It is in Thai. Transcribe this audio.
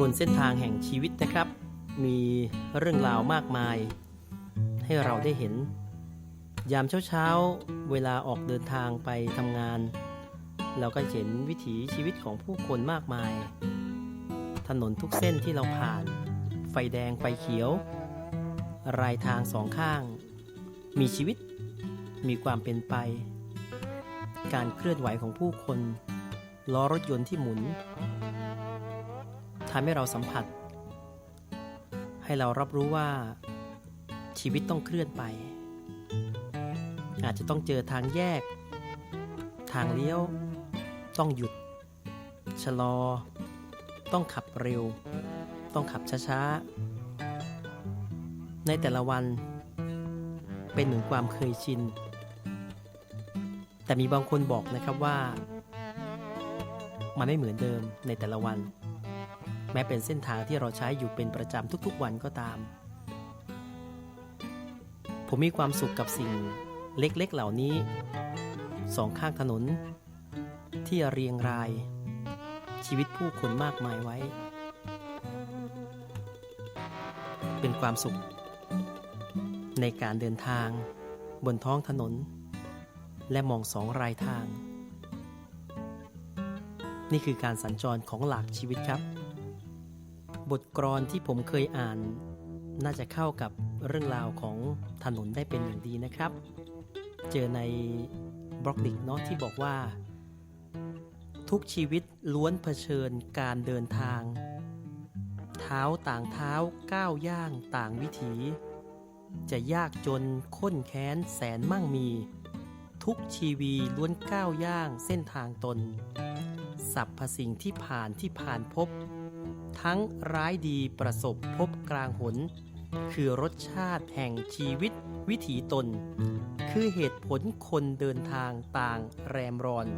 บนเส้นทางแห่งชีวิตนะครับ มีเรื่องราวมากมาย ให้เราได้เห็น ยามเช้าๆ เวลาออกเดินทางไปทำงาน เราก็เห็นวิถีชีวิตของผู้คนมากมาย ถนนทุกเส้นที่เราผ่าน ไฟแดงไฟเขียว รายทางสองข้าง มีชีวิต มีความเป็นไป การเคลื่อนไหวของผู้คน ล้อรถยนต์ที่หมุน ทำให้เราสัมผัส ให้เรารับรู้ว่าชีวิตต้องเคลื่อนไป อาจจะต้องเจอทางแยก ทางเลี้ยว ต้องหยุด ชะลอ ต้องขับเร็ว ต้องขับช้าๆ ในแต่ละวัน เป็นเหมือนความเคยชิน แต่มีบางคนบอกนะครับว่า มันไม่เหมือนเดิมในแต่ละวัน แม้เป็นเส้นทางที่เราใช้อยู่เป็นประจำทุกๆวันก็ตาม ผมมีความสุขกับสิ่งเล็กๆเหล่านี้ สองข้างถนน ที่เรียงราย ชีวิตผู้คนมากมายไว้ เป็นความสุข ในการเดินทางบนท้องถนน และมองสองรายทาง นี่คือการสัญจรของหลากชีวิตครับ บทกรอนที่ผมเคยอ่าน น่าจะเข้ากับเรื่องราวของถนนได้เป็นอย่างดีนะครับ เจอในบล็อกดิกเนาะที่บอกว่า ทุกชีวิตล้วนเผชิญการเดินทาง เท้าต่างเท้าก้าวย่างต่างวิถี จะยากจนข้นแค้นแสนมั่งมี ทุกชีวีล้วนก้าวย่างเส้นทางตน สรรพสิ่งที่ผ่านที่ผ่านพบ ทั้งร้ายดีประสบพบกลางหน คือรสชาติแห่งชีวิตวิถีตน คือเหตุผลคนเดินทางต่างแรมรอน